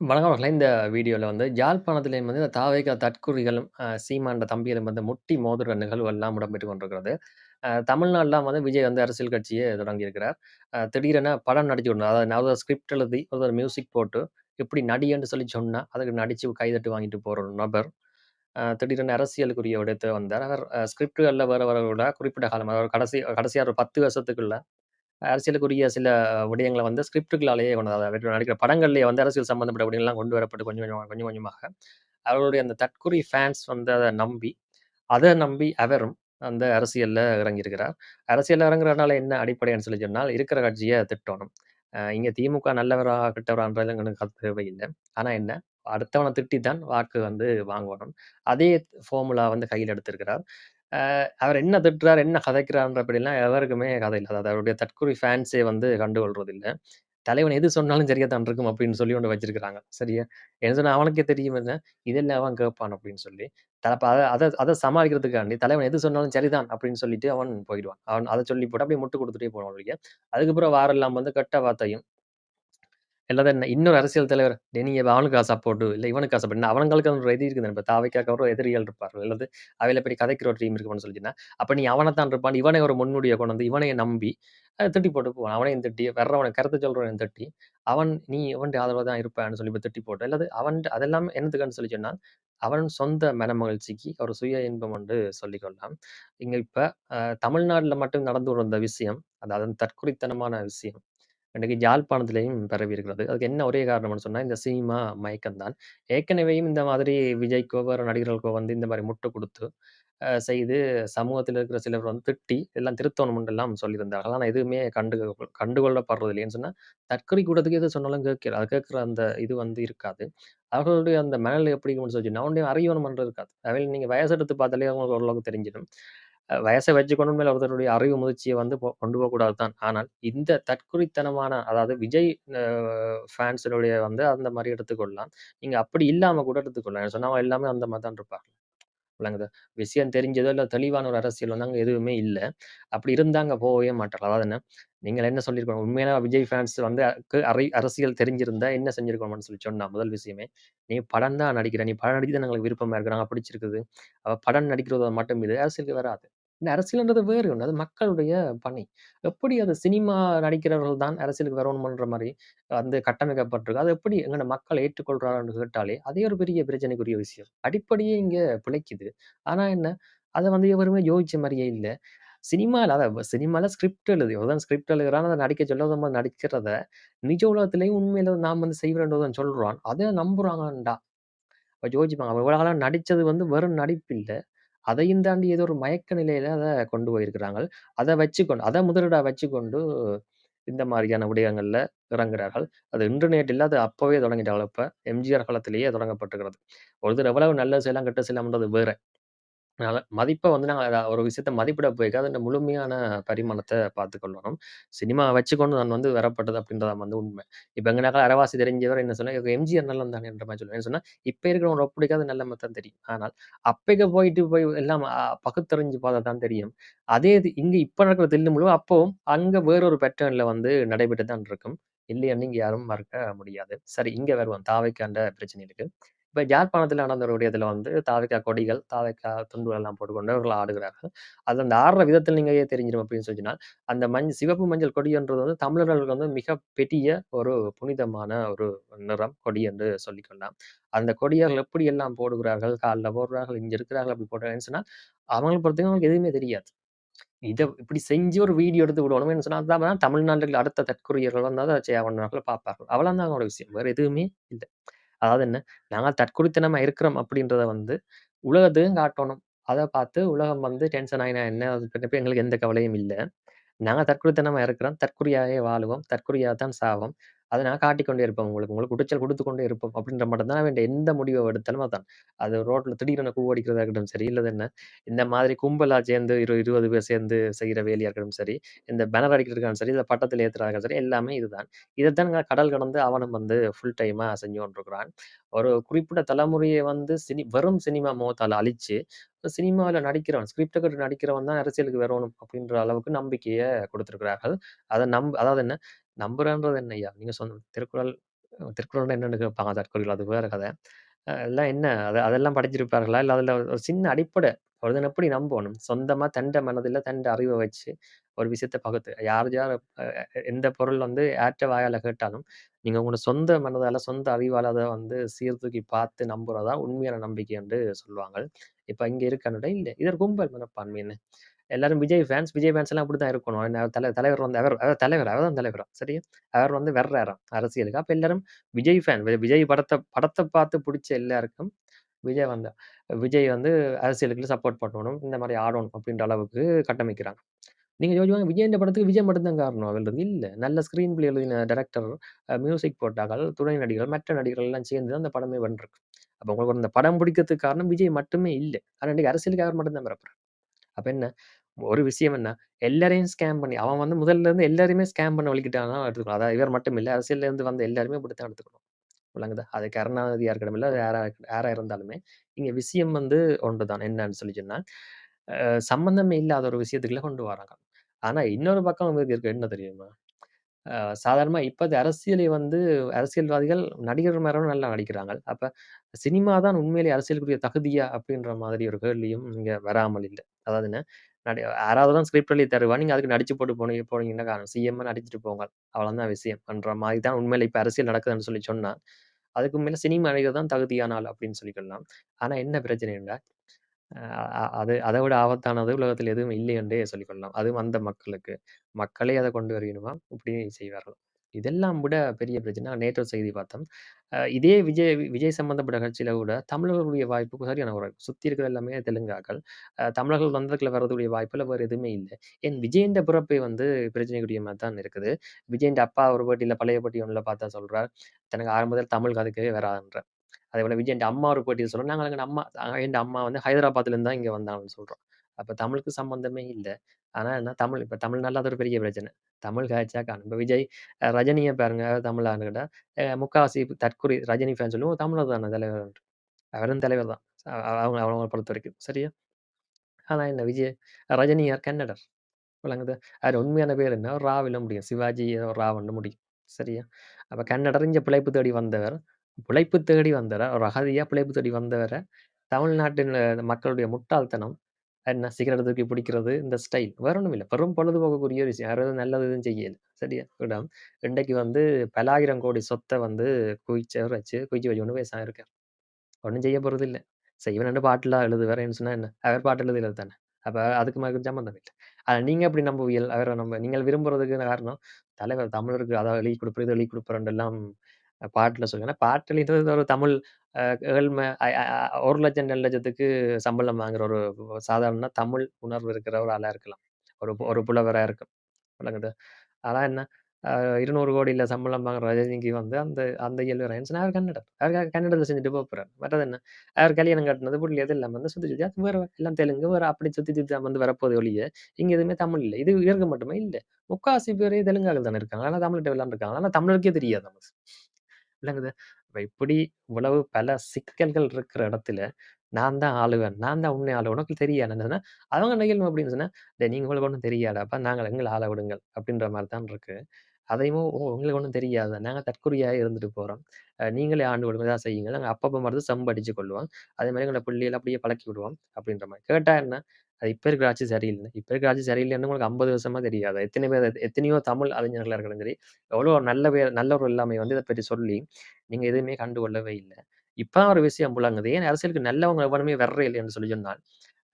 வணக்கம் மக்களே. இந்த வீடியோல வந்து ஜாழ்ப்பாணத்துலேயும் வந்து தாவேகா தற்குறிகளும், அ சீமான் தம்பிகளும் வந்து முட்டி மோதுற நிகழ்வெல்லாம் இடம்பெற்றுக் கொண்டிருக்கிறது. அ தமிழ்நாடுலாம் வந்து விஜய் வந்து அரசியல் கட்சிய தொடங்கியிருக்கிறார். அ திடீரென படம் நடிச்சு விடணும். அதாவது நான் ஸ்கிரிப்ட் எழுதி, ஒரு மியூசிக் போட்டு, இப்படி நடின்னு சொல்லி சொன்னா, அதுக்கு நடிச்சு கைதட்டு வாங்கிட்டு போற ஒரு நபர். அ திடீரென அரசியலுக்குரிய விடயத்த வந்தார். அவர் அ ஸ்கிரிப்ட்கள்ல வர வர விட குறிப்பிட்ட காலம் அதாவது கடைசி கடைசியா ஒரு 10 வருஷத்துக்குள்ள அரசியலுக்குரிய சில விடயங்களை வந்து ஸ்கிரிப்டுகளாலேயே கொண்டு நடிக்கிற படங்கள்லேயே வந்து அரசியல் சம்மந்தப்பட்ட விடயங்கள்லாம் கொண்டு வரப்பட்டு கொஞ்சம் கொஞ்சமா கொஞ்சம் கொஞ்சமாக அவருடைய அந்த தற்குறி ஃபேன்ஸ் வந்து அதை நம்பி, அத நம்பி அவரும் அந்த அரசியலில் இறங்கியிருக்கிறார். அரசியலில் இறங்குறதுனால என்ன அடிப்படைன்னு சொல்லி சொன்னால், இருக்கிற கட்சியை திட்டணும். இங்கே இங்க திமுக நல்லவராக கெட்டவரான்றது எங்களுக்கு தேவையில்லை ஆனா என்ன, அடுத்தவனை திட்டி தான் வாக்கு வந்து வாங்கணும். அதே ஃபார்முலா வந்து கையில் எடுத்திருக்கிறார். அ அவர் என்ன திட்டுறார், என்ன கதைக்கிறார்ன்றபடிலாம் எவருக்குமே கதை இல்ல. அதாவது அவருடைய தற்குறி ஃபேன்ஸே வந்து கண்டுகொள்றதில்ல. தலைவன் எது சொன்னாலும் சரியா தான் இருக்கும் அப்படின்னு சொல்லி ஒண்ணு வச்சிருக்கிறாங்க. சரியா? என்ன சொன்னா அவனுக்கே தெரியும் என்ன, இதெல்லாம் அவன் கேட்பான் அப்படின்னு சொல்லி. அப்ப அத அத அத சமாளிக்கிறதுக்காண்டி தலைவன் எது சொன்னாலும் சரிதான் அப்படின்னு சொல்லிட்டு அவன் போயிடுவான். அவன் அத சொல்லி போட்டு அப்படியே முட்டு குடுத்துட்டே போவான் ஒழிய, அதுக்கப்புறம் வாரெல்லாம் வந்து கெட்ட வார்த்தையும் இல்லாத என்ன இன்னொரு அரசியல் தலைவர், "டேய் நீ அவனுக்கா இல்லை இவனுக்கு இவனுக்கா போட்டு அவனுங்களுக்கு ஒரு இது இருக்குது. இப்ப தாவைக்காக ஒரு எதிரிகள் இருப்பார்கள். அல்லது அவையில இப்படி கதைக்கிற ஒரு டீம் இருக்கும்னு சொல்லிச்சுன்னா, அப்ப நீ அவனத்தான் இருப்பான். இவனை ஒரு முன்னுடைய கொண்டு வந்து, இவனையை நம்பி அ திட்டி போட்டு போவான். அவனையும் திட்டி, வர்றவன கருத்து சொல்றவனையும் திட்டி, அவன் நீ இவன் ஆதரவு தான் இருப்பான்னு சொல்லி திட்டி போட்டு, அல்லது அவன் அதெல்லாம் என்னத்துக்குன்னு சொல்லி சொன்னா, அவன் சொந்த மனமகிழ்ச்சிக்கு ஒரு சுய இன்பம் என்று சொல்லிக் கொள்ளலாம். இங்க இப்ப அ மட்டும் நடந்து வந்த விஷயம், அதாவது தற்குறித்தனமான விஷயம். இன்னைக்கு யாழ்ப்பாணத்திலேயும் பரவி இருக்கிறது. அதுக்கு என்ன ஒரே காரணம்னு சொன்னால் இந்த சினிமா மயக்கம் தான். ஏற்கனவேயும் இந்த மாதிரி விஜய்க்கோ, வேறு நடிகர்களுக்கோ வந்து இந்த மாதிரி முட்டை கொடுத்து செய்து சமூகத்தில் இருக்கிற சிலர் வந்து திட்டி, எல்லாம் திருத்தணும்ன்றெல்லாம் சொல்லியிருந்தார்கள். ஆனால் எதுவுமே கண்டு கண்டுகொள்ளப்படுறது இல்லைன்னு சொன்னால் தற்கொலை கூடத்துக்கு எது சொன்னாலும் கேட்கிற அது கேட்குற அந்த இது வந்து இருக்காது. அவர்களுடைய அந்த மனநிலை எப்படி இருக்கும்னு சொல்லி நான் ஒன்றையும் அறியணும்ன்று இருக்காது. அவையில் நீங்கள் வயசு எடுத்து பார்த்தாலே அவங்களுக்கு ஓரளவுக்கு தெரிஞ்சிடும். வயசை வயச வச்சுக்கொண்டு மேல ஒருத்தருடைய அறிவு முதிர்ச்சியை வந்து கொண்டு போகக்கூடாது தான். ஆனால் இந்த தற்குறித்தனமான அதாவது விஜய் ஃபேன்ஸினுடைய வந்து அந்த மாதிரி எடுத்துக்கொள்ளலாம். நீங்க அப்படி இல்லாம கூட எடுத்துக்கொள்ளலாம். சொன்னவங்க எல்லாமே அந்த மாதிரி தான் இருப்பாங்க. விளங்குது விஷயம் தெரிஞ்சதோ, இல்ல தெளிவான ஒரு அரசியல் வந்து அங்கே எதுவுமே இல்ல. அப்படி இருந்தாங்க போகவே மாட்டாங்க அதாவது என்ன, நீங்கள் என்ன சொல்லியிருக்கணும், உண்மையான விஜய் ஃபேன்ஸ் வந்து க்கு அரை அரசியல் தெரிஞ்சிருந்தா என்ன செஞ்சிருக்கணும்னு சொல்லி சொன்னா, முதல் விஷயமே, "நீ படம் தான் நடிக்கிற. நீ படம் நடிக்க தான் எங்களுக்கு விருப்பமா இருக்கு. நாங்க பிடிச்சிருக்குது. அவள் படம் நடிக்கிறது மட்டும் இது. அரசியலுக்கு வராது இந்த அரசியல்ன்றது வேறு ஒண்ணு. அது மக்களுடைய பணி. எப்படி அது சினிமா நடிக்கிறவர்கள் தான் அரசியலுக்கு வரணுமன்ற மாதிரி வந்து கட்டமைக்கப்பட்டிருக்கு. அது எப்படி எங்கன மக்கள் ஏற்றுக்கொள்றாங்கன்னு கேட்டாலே, அதே ஒரு பெரிய பிரச்சனைக்குரிய விஷயம். அடிப்படையே இங்க பிழைக்குது. ஆனா என்ன, அதை வந்து எவருமே யோசிச்ச மாதிரியே இல்ல. சினிமாவில் அதான் சினிமால ஸ்கிரிப்ட் எழுதி ஒருத்தன் ஸ்கிரிப்ட் எழுதுறான், அதை நடிக்க சொல்ல நம்ம நடிக்கிறத, நிஜ உலகத்திலேயும் உண்மையில நாம் வந்து செய்வோன்றத சொல்றான். அதை நம்புறாங்கடா. இப்போ யோசிச்சுப்பாங்க. அவன் காலம் நடிச்சது வந்து வெறும் நடிப்பு இல்ல. அதையும் தாண்டி ஏதோ ஒரு மயக்க நிலையில அத கொண்டு போயிருக்கிறாங்கள். அத வச்சுக்கொண்டு அத முதலீடா வச்சுக்கொண்டு இந்த மாரியான விடயங்கள்ல இறங்குறார்கள். அது இன்று நேற்று இல்ல. அது அப்பவே தொடங்கிட்டார்கள். இப்ப எம்ஜிஆர் காலத்திலேயே தொடங்கப்பட்டிருக்கிறது. ஒருத்தர் எவ்வளவு நல்லது செய்யலாம், கெட்டது செய்யலாம்ன்றது வேற. அதனால மதிப்ப வந்து நாங்க அத ஒரு விஷயத்த மதிப்பிட போய்க்க அதன் முழுமையான பரிமாணத்த பார்த்துக் கொள்ளணும். சினிமா வச்சுக்கொண்டு நான் வந்து வரப்பட்டது அப்படின்றதா வந்து உண்மை. இப்ப எங்கனாக்கா அரவாசி தெரிஞ்சவர் என்ன சொன்னா, எம்ஜிஆர் நல்லவன் தானேன்ற மாரி சொல்லுவேன். ஏன்னு சொன்னா, இப்ப இருக்கிறவன் ஒப்பிடிக்காத நல்லவன் தான் தெரியும். ஆனால் அப்பைக்கு போயிட்டு போய் எல்லாம் அ பகுத்தறிஞ்சு பார்த்தா தான் தெரியும். அதே இது இங்க இப்ப நடக்கிற தில்லு முழு அப்பவும் அங்க வேறொரு பேட்டர்ன்ல வந்து நடைபெற்று தான் இருக்கும். இல்லைன்னு இங்க யாரும் மறுக்க முடியாது. சரி இங்க வருவோம். தாவைக்கான்ற பிரச்சனைகளுக்கு. இப்ப யாழ்ப்பாணத்தில நடந்த ஒரு வந்து தாவேக்கா கொடிகள், தாவேக்கா துண்டுகள் எல்லாம் போட்டுக்கொண்டு அவர்கள் ஆடுகிறார்கள். அது அந்த ஆடுற விதத்தில் நீங்கள் தெரிஞ்சிரும் அப்படின்னு சொன்னால் அந்த மஞ் சிவப்பு மஞ்சள் கொடின்றது வந்து தமிழர்களுக்கு வந்து மிக பெரிய ஒரு புனிதமான ஒரு நிறம், கொடி என்று சொல்லிக்கொள்ளலாம். அந்த கொடியர்கள் எப்படியெல்லாம் போடுகிறார்கள், கால்ல போடுறார்கள், இங்க இருக்கிறார்கள் அப்படி போடுறாங்கன்னு சொன்னா, அவங்கள பொறுத்தவரைக்கும் அவங்களுக்கு எதுவுமே தெரியாது. இதை இப்படி செஞ்சு ஒரு வீடியோ எடுத்து விடணும்னு சொன்னால் தான் தமிழ்நாட்டில் அடுத்த தற்குறியர்கள் வந்து அதை செய்ய பண்ணுவார்கள், பார்ப்பார்கள். அவ்வளவுதான் அவங்களோட விஷயம். வேற எதுவுமே இல்லை அதாவது என்ன, நாங்க தற்குறித்தனமா இருக்கிறோம் அப்படின்றத வந்து உலகத்துக்கும் காட்டணும். அத பார்த்து உலகம் வந்து டென்ஷன் ஆயினா என்ன, அது பத்தி எங்களுக்கு எந்த கவலையும் இல்ல. நாங்க தற்குறித்தனமா இருக்கிறோம். தற்குறியாவே வாழுவோம். தற்குறியா தான் சாவோம். அதை நான் காட்டிக்கொண்டே இருப்போம் உங்களுக்கு. உங்களுக்கு குடைச்சல் குடுத்துக் கொண்டே இருப்போம். அப்படின்ற மட்டும் தான் வேண்டிய எந்த முடிவை எடுத்தாலும் அதான். அது ரோட்ல திடீரென கூவடிக்கிறதா இருக்கட்டும் சரி, இல்லது என்ன இந்த மாதிரி கும்பலா சேர்ந்து இரு 20 பேர் சேர்ந்து செய்ற வேலையா இருக்கட்டும் சரி, இந்த பேனர் அடிக்கிறதுக்காலும் சரி, இத பட்டத்துல ஏத்துறதா சரி, எல்லாமே இதுதான். இதத்தான் கடல் கடந்து அவனும் வந்து ஃபுல் டைமா செஞ்சு கொண்டிருக்கிறான். ஒரு குறிப்பிட்ட தலைமுறையை வந்து சினி வெறும் சினிமா முகத்தால அழிச்சு, சினிமாவில் நடிக்கிறவன், ஸ்கிரிப்ட கேட்டு நடிக்கிறவன் தான் அரசியலுக்கு வரணும் அப்படின்ற அளவுக்கு நம்பிக்கைய குடுத்திருக்கிறார்கள். அத நம் அதாவது என்ன நம்புறேன்றது ஐயா நீங்க சொன்ன திருக்குறள் திருக்குறள்னா என்னன்னு கேட்பாங்க தற்குறிகள் அது வேற கதை. எல்லாம் என்ன அத அதெல்லாம் படிச்சிருப்பார்களா? இல்ல அதில் ஒரு சின்ன அடிப்படை ஒருத்தன் எப்படி நம்பணும்? சொந்தமா தண்ட மனதில தண்ட அறிவ வச்சு ஒரு விஷயத்த பகுத்து யார் யார் அ எந்த பொருள் வந்து யார்ட்ட வாயால கேட்டாலும், நீங்க உங்களோட சொந்த மனதால, சொந்த அறிவால அத வந்து சீர்தூக்கி பார்த்து நம்புறதா உண்மையான நம்பிக்கை என்று சொல்லுவாங்க. இப்ப இங்க இருக்கானுடைய இல்ல. இது ஒரு கும்பல் மனப்பான்மைன்னு. எல்லாரும் விஜய் ஃபேன்ஸ். விஜய் ஃபேன்ஸ் எல்லாம் அப்படித்தான் இருக்கணும். என்ன தலைவர் வந்து அவர் அதாவது தலைவர் அவர் தான் தலைவராம். சரியா? அவர் வந்து வர்றாராம் அரசியலுக்கு. அப்ப எல்லாரும் விஜய் ஃபேன். விஜய் படத்தை படத்தை பார்த்து புடிச்ச எல்லாருக்கும் விஜய் வந்த விஜய் வந்து அரசியலுக்கு சப்போர்ட் பண்ணணும். இந்த மாதிரி ஆடணும் அப்படின்ற அளவுக்கு கட்டமைக்கிறாங்க. நீங்க விஜய் இந்த படத்துக்கு விஜய் மட்டும்தான் காரணம் அப்படின்றது இல்ல. நல்ல ஸ்க்ரீன் பிளே எழுதின டைரக்டர், மியூசிக் போட்டார்கள், துணை நடிகர்கள், மற்ற நடிகர்கள் எல்லாம் சேர்ந்து தான் அந்த படமே வந்திருக்கு. அப்ப உங்களுக்கு அந்த படம் பிடிக்கிறதுக்கு காரணம் விஜய் மட்டுமே இல்லை ஆனா இன்னைக்கு அரசியலுக்கு அவர் மட்டும் தான் அப்போ என்ன? ஒரு விஷயம் என்ன? எல்லாரையும் ஸ்கேம் பண்ணி அவன் வந்து முதல்ல இருந்து எல்லாருமே ஸ்கேம் பண்ண வலிக்கிட்டானா எடுத்துக்கணும். அதாவது இவர் மட்டும் இல்லை அரசியல்ல இருந்து வந்த எல்லாருமே இப்படித்தான் எடுத்துக்கணும். விளங்குதா? அது கருணாநிதியாக இருக்கட்டும், இல்லை யாரா யாரா இருந்தாலுமே, இங்கே விஷயம் வந்து ஒன்று தான் என்னன்னு சொல்லி சொன்னால் சம்மந்தமே இல்லாத ஒரு விஷயத்துக்குள்ள கொண்டு வராங்க. ஆனால் இன்னொரு பக்கம் இருக்கு என்ன தெரியுமா? சாதாரணமாக சாதாரணமா அரசியலை வந்து அரசியல்வாதிகள் நடிகர் மேலும் நல்லா நடிக்கிறாங்க. அப்போ சினிமா தான் உண்மையிலேயே அரசியலுக்குரிய தகுதியா? அப்படின்ற மாதிரி ஒரு கேள்வியும் இங்கே வராமல் இல்லை அதாவது என்ன? நடி யாராவது தான் ஸ்கிரிப்ட் எழுதி தருவா. நீங்க அதுக்கு நடிச்சு போட்டு போனீங்க போனீங்கன்னா சிஎம்மா நடிச்சுட்டு போங்க. அவ்வளோதான் விஷயம். பண்ற மாதிரி தான் உண்மையில இப்ப அரசியல் நடக்குதுன்னு சொல்லி சொன்னா, அதுக்கு மேல சினிமா நடிகர் தான் தகுதியான ஆள் அப்படின்னு சொல்லிக்கலாம். ஆனா என்ன பிரச்சனைன்றா அது அதை விட ஆபத்தானது உலகத்தில் எதுவும் இல்லை என்றே சொல்லிக்கொள்ளலாம். அதுவும் அந்த மக்களுக்கு. மக்களே அதை கொண்டு வருகணுமாம். இப்படி செய்வார்கள். இதெல்லாம் விட பெரிய பிரச்சனை நேற்று ஒரு செய்தி பார்த்தோம். இதே விஜய் விஜய் சம்பந்தப்பட்ட கட்சியில கூட தமிழர்களுடைய வாய்ப்பு சரியான ஒரு சுத்தி இருக்கிற எல்லாமே தெலுங்காக்கள். தமிழர்கள் வந்ததுக்குள்ள வர்றதுடைய வாய்ப்புல வேற எதுவுமே இல்லை ஏன் விஜயண்ட பிறப்பே வந்து பிரச்சனைக்குரிய மாதிரி தான் இருக்குது. விஜயண்ட அப்பா ஒரு பேட்டியில பழைய போட்டி ஒன்றுல பார்த்தா சொல்றார், தனக்கு ஆரம்பத்தில் தமிழ் கதைக்கவே வராதுன்றார். அதேபோல விஜய்ன்ற அம்மா ஒரு போட்டியில் சொல்றோம் நாங்கள் எங்க அம்மா எங்க அம்மா வந்து ஹைதராபாத்ல இருந்து தான் இங்க வந்தாங்கன்னு சொல்றோம். அப்போ தமிழுக்கு சம்மந்தமே இல்லை ஆனா என்ன தமிழ் இப்ப தமிழ்நாட்டுல அது ஒரு பெரிய பிரச்சனை. தமிழ் கதைச்சா காணும். விஜய், ரஜினியை பாருங்க தமிழ் முக்காவாசி தற்குறி ரஜினி ஃபேன் சொல்லுவோம் தமிழர் தானே தலைவர் அவரும் தலைவர் தான். அவங்க அவங்கள பொறுத்தவரைக்கும். சரியா? ஆனா என்ன விஜய் ரஜினியார் கன்னடர். விளங்குது அவர் உண்மையான பேர் என்ன? ராவில முடியும். சிவாஜி ஏதோ ராவன்னு முடியும். சரியா? அப்போ கன்னடர் இங்கே பிழைப்பு தேடி வந்தவர். பிழைப்பு தேடி வந்தவர். ஒரு அகதியாக பிழைப்பு தேடி வந்தவரை தமிழ்நாட்டின் மக்களுடைய முட்டாள்தனம் என்ன சிகரெட் தூக்கி பிடிக்கிறது, இந்த ஸ்டைல். வேற ஒண்ணும் இல்ல. வெறும் ஒரு விஷயம். யாரும் நல்லது எதுவும் செய்யல. சரியா? இடம். இன்றைக்கு வந்து பலாயிரம் கோடி சொத்தை வந்து குவிச்சு வச்சு குவிச்சு வச்சு கொண்டு பேசாம இருக்கார். ஒன்றும் செய்ய போறதில்ல. செய்வேன்னு பாட்டுலாம் எழுதுவாருன்னு சொன்னா என்ன? அவர் பாட்டு எழுதல தானே. அப்ப அதுக்கு மாதிரி சம்மந்தம் இல்லை அதை நீங்க எப்படி நம்புவீர்கள்? அவரை நம்ம நீங்கள் விரும்புறதுக்கு காரணம், தலைவர் தமிழருக்கு அதாவது எழுதி கொடுப்பாரு, இது எழுதி கொடுப்பாருன்னு எல்லாம் பாட்டுல சொல்லுங்க. பாட்டுல இது ஒரு தமிழ் அ ஏழ்ம அ அ 1,00,000 2,00,000த்துக்கு சம்பளம் வாங்குற ஒரு சாதாரண தமிழ் உணர்வு இருக்கிற ஒரு ஆளா இருக்கலாம். ஒரு ஒரு புலவரா இருக்கும். விளங்குதா? ஆனா என்ன, அ 200,00,00,000ல சம்பளம் வாங்குற ரஜினிக்கு வந்து அந்த அந்த இயல்பு வராதுன்னு சொன்னா, அவர் கன்னடர். அவர் கன்னடத்துல செஞ்சுட்டு போப்போறார். மற்றது என்ன? அவர் கல்யாணம் கட்டுனது புள்ளி அது எல்லாம் வந்து சுத்தி சுத்தி அது வேற எல்லாம் தெலுங்கு வேற அப்படி சுத்தி சுத்தி தான் வந்து வரப்போகுது ஒழிய, இங்க எதுவுமே தமிழ் இல்ல. இது இவருக்கு மட்டுமே இல்ல. முக்காவாசி பேரே தெலுங்காக்கள் தானே இருக்காங்க. ஆனா தமிழ்ட்ட விளையாண்டு ஆனா தமிழருக்கே தெரியாது இல்லைங்குது அப்ப இப்படி இவ்வளவு பல சிக்கல்கள் இருக்கிற இடத்துல, நான் தான் ஆளுவேன். நான் தான் உண்மை ஆளு உனக்கு தெரியாது என்னன்னா, அவங்க நிகழ்வு அப்படின்னு சொன்னா, டேய் நீங்க உங்களுக்கு ஒன்றும் தெரியாதாப்பா, நாங்க எங்களை ஆள விடுங்கள். அப்படின்ற மாதிரி தான் இருக்கு. அதையும் ஓ உங்களுக்கு ஒன்றும் தெரியாது நாங்க தற்குறியா இருந்துட்டு போறோம். நீங்களே ஆண்டு விடுங்க தான் செய்யுங்க. நாங்கள் அப்பப்போ மறந்து செம்பு அடிச்சு கொள்வோம் அதே மாதிரி எங்களை பிள்ளைகள அப்படியே பழக்கி விடுவோம். அப்படின்ற மாதிரி கேட்டா என்ன? அது இப்போ இருக்கிற ஆட்சி சரியில்லை இப்போ இருக்கிற ஆட்சி சரியில்லைன்னு உங்களுக்கு 50 வருஷமா தெரியாது எத்தனை பேர் எத்தனையோ தமிழ் அறிஞர்களா இருக்கிறது சரி, எவ்வளோ நல்ல பேர் நல்லவர்கள் எல்லாமே வந்து இதை பற்றி சொல்லி, நீங்க எதுவுமே கண்டுகொள்ளவே இல்ல. இப்போ தான் ஒரு விஷயம் புலங்குது. ஏன் அரசியலுக்கு நல்லவங்க எவனுமே வர்றே இல்லைன்னு சொல்லி சொன்னால்,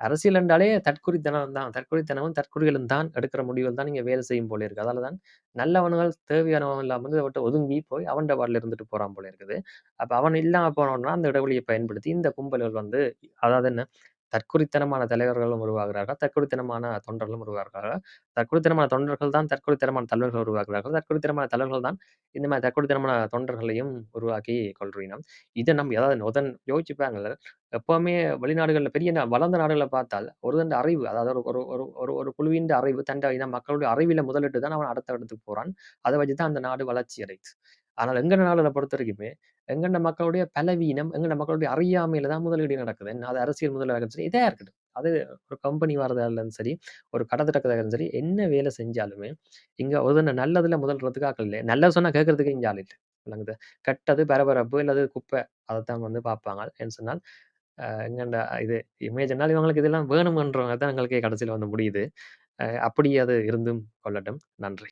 அரசியல் என்றாலே தற்கொலைத்தனம் தான். தற்கொலைத்தனமும் தற்கொலைகளும் தான் எடுக்கிற முடிவுகள் தான் நீங்கள் வேலை செய்யும் போல இருக்கு. அதால தான் நல்லவனுங்கள் தேவையானவன் இல்லாமல் வந்து அவட்ட ஒதுங்கி போய் அவன் பாட்டுல இருந்துட்டு போறான் போல இருக்குது. அப்ப அவன் இல்லாம போனோம்னா, அந்த இடஒலியை பயன்படுத்தி இந்த கும்பல்கள் வந்து அதாவது என்ன தற்கொலைத்தனமான தலைவர்களும் உருவாகிறார்கள். தற்கொலைத்தனமான தொண்டர்களும் உருவாகிறார்கள். தற்கொலைத்தனமான தொண்டர்கள் தான் தற்கொலைத்தனமான தலைவர்கள் உருவாகிறார்கள் தற்கொலைத்தனமான தலைவர்கள் தான் இந்த மாதிரி தற்கொலைத்தனமான தொண்டர்களையும் உருவாக்கி கொள்றீனம். இதை நம்ம ஏதாவது உதன் யோசிச்சு எப்பவுமே வெளிநாடுகள்ல பெரிய வளர்ந்த நாடுகளை பார்த்தால், ஒரு தண்ட அறிவு அதாவது ஒரு ஒரு ஒரு ஒரு ஒரு குழுவின் அறிவு தண்ட இன மக்களுடைய அறிவில முதலிட்டு தான் அவன் அடுத்த இடத்துக்கு போறான். அதை வச்சு தான் அந்த நாடு வளர்ச்சி அடையுது. ஆனால் எங்கட பொறுத்த வரைக்குமே எங்கண்ட மக்களுடைய பலவீனம், எங்கண்ட மக்களுடைய அறியாமையில தான் முதலீடு நடக்குது. என்ன அது அரசியல் முதலீடா சரி, எதா இருக்கட்டும். அது ஒரு கம்பெனி வரதா இருந்தாலும் சரி, ஒரு கடை இருந்தாலும் சரி, என்ன வேலை செஞ்சாலுமே, இங்க ஒரு நல்லதுல முதல்றதுக்கு ஆட்கள் இல்லை நல்லது சொன்னா கேட்கறதுக்கு இங்க ஆள் இல்லை விளங்குதா? கெட்டது, பரபரப்பு இல்லது குப்பை அதைத்தான் வந்து பார்ப்பாங்க. என்று சொன்னால், எங்கண்ட இது இமேஜ்னால் இவங்களுக்கு இதெல்லாம் வேணுமன்றவங்க தான் எங்களுக்கே கடைசியில் வந்து முடியுது. அப்படி அது இருந்தும் கொள்ளட்டும். நன்றி.